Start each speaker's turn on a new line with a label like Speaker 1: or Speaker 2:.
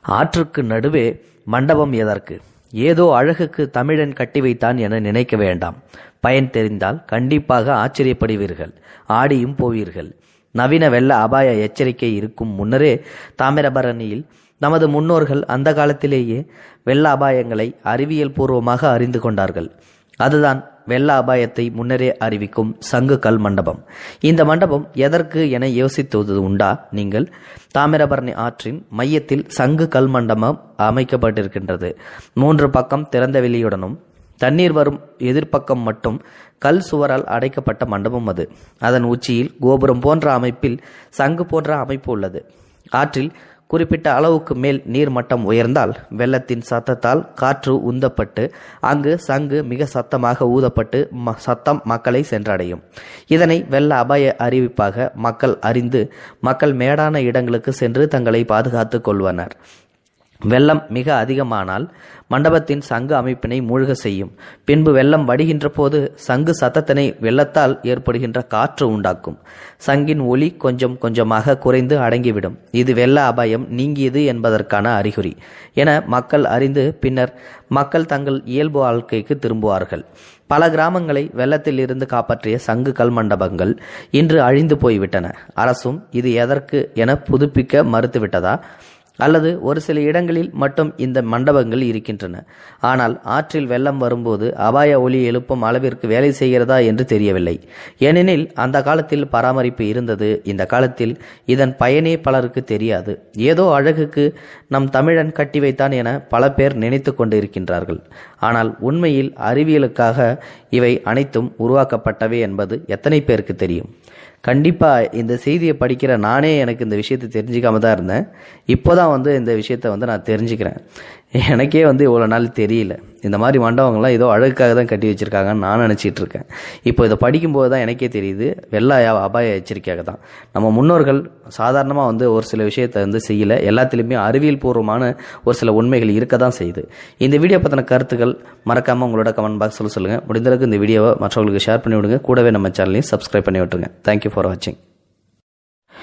Speaker 1: ஆற்றுக்கு நடுவே மண்டபம் எதற்கு? ஏதோ அழகுக்கு தமிழன் கட்டி வைத்தான் என நினைக்க வேண்டாம். பயன் தெரிந்தால் கண்டிப்பாக ஆச்சரியப்படுவீர்கள். ஆடியும் போவீர்கள். நவீன வெள்ள அபாய எச்சரிக்கை இருக்கும் முன்னரே தாமிரபரணியில் நமது முன்னோர்கள் அந்த காலத்திலேயே வெள்ள அபாயங்களை அறிவியல் பூர்வமாக அறிந்து கொண்டார்கள். அதுதான் வெள்ள அபாயத்தை முன்னரே அறிவிக்கும் சங்கு கல் மண்டபம். இந்த மண்டபம் எதற்கு என யோசித்துவது உண்டா? நீங்கள் தாமிரபரணி ஆற்றின் மையத்தில் சங்கு கல் மண்டபம் அமைக்கப்பட்டிருக்கின்றது. மூன்று பக்கம் திறந்த வெளியுடனும் தண்ணீர் வரும் எதிர்ப்பக்கம் மட்டும் கல் சுவரால் அடைக்கப்பட்ட மண்டபம் அது. அதன் உச்சியில் கோபுரம் போன்ற அமைப்பில் சங்கு போன்ற அமைப்பு உள்ளது. ஆற்றில் குறிப்பிட்ட அளவுக்கு மேல் நீர் மட்டம் உயர்ந்தால் வெள்ளத்தின் சத்தத்தால் காற்று உந்தப்பட்டு அங்கு சங்கு மிக சத்தமாக ஊதப்பட்டு ம- சத்தம் மக்களை சென்றடையும். இதனை வெள்ள அபாய அறிவிப்பாக மக்கள் அறிந்து மக்கள் மேடான இடங்களுக்கு சென்று தங்களை பாதுகாத்துக் கொள்வனர். வெள்ளம் மிக அதிகமானால் மண்டபத்தின் சங்கு அமைப்பினை மூழ்க செய்யும். பின்பு வெள்ளம் வடிகின்ற போது சங்கு சத்தத்தினை வெள்ளத்தால் ஏற்படுகின்ற காற்று உண்டாக்கும். சங்கின் ஒளி கொஞ்சம் கொஞ்சமாக குறைந்து அடங்கிவிடும். இது வெள்ள அபாயம் நீங்கியது என்பதற்கான அறிகுறி. என மக்கள் அறிந்து பின்னர் மக்கள் தங்கள் இயல்பு வாழ்க்கைக்கு திரும்புவார்கள். பல கிராமங்களை வெள்ளத்தில் இருந்து காப்பாற்றிய சங்கு கல் மண்டபங்கள் இன்று அழிந்து போய்விட்டன. அரசும் இது எதற்கு என புதுப்பிக்க மறுத்துவிட்டதா? அல்லது ஒரு சில இடங்களில் மட்டும் இந்த மண்டபங்கள் இருக்கின்றன. ஆனால் ஆற்றில் வெள்ளம் வரும்போது அபாய ஒளி எழுப்பும் அளவிற்கு வேலை செய்கிறதா என்று தெரியவில்லை. ஏனெனில் அந்த காலத்தில் பராமரிப்பு இருந்தது. இந்த காலத்தில் இதன் பயனே பலருக்கு தெரியாது. ஏதோ அழகுக்கு நம் தமிழன் கட்டி வைத்தான் என பல பேர் நினைத்து கொண்டு இருக்கின்றார்கள் ஆனால் உண்மையில் அறிவியலுக்காக இவை அனைத்தும் உருவாக்கப்பட்டவை என்பது எத்தனை பேருக்கு தெரியும்? கண்டிப்பாக இந்த செய்தியை படிக்கிற நானே எனக்கு இந்த விஷயத்தை தெரிஞ்சிக்காம தான் இருந்தேன். இப்போதான் வந்து இந்த விஷயத்தை வந்து நான் தெரிஞ்சுக்கிறேன். எனக்கே வந்து இவ்வளோ நாள் தெரியல. இந்த மாதிரி மண்டபங்கள்லாம் ஏதோ அழகுக்காக தான் கட்டி வச்சுருக்காங்கன்னு நான் நினச்சிட்டு இருக்கேன். இப்போ இதை படிக்கும்போது தான் எனக்கே தெரியுது வெள்ள அபாய எச்சரிக்கையாக தான். நம்ம முன்னோர்கள் சாதாரணமாக வந்து ஒரு சில விஷயத்தை வந்து செய்யல. எல்லாத்துலேயுமே அறிவியல் பூர்வமான ஒரு சில உண்மைகள் இருக்க தான் செய்யுது. இந்த வீடியோ பற்றின கருத்துக்கள் மறக்காமல் உங்களோட கமெண்ட் பாக்ஸில் சொல்லுங்கள் முடிந்தளவுக்கு இந்த வீடியோவை மற்றவங்களுக்கு ஷேர் பண்ணி விடுங்க கூடவே நம்ம சேனலையும் சப்ஸ்கிரைப் பண்ணி விட்டுருங்க. தேங்க்யூ ஃபார் வாட்சிங்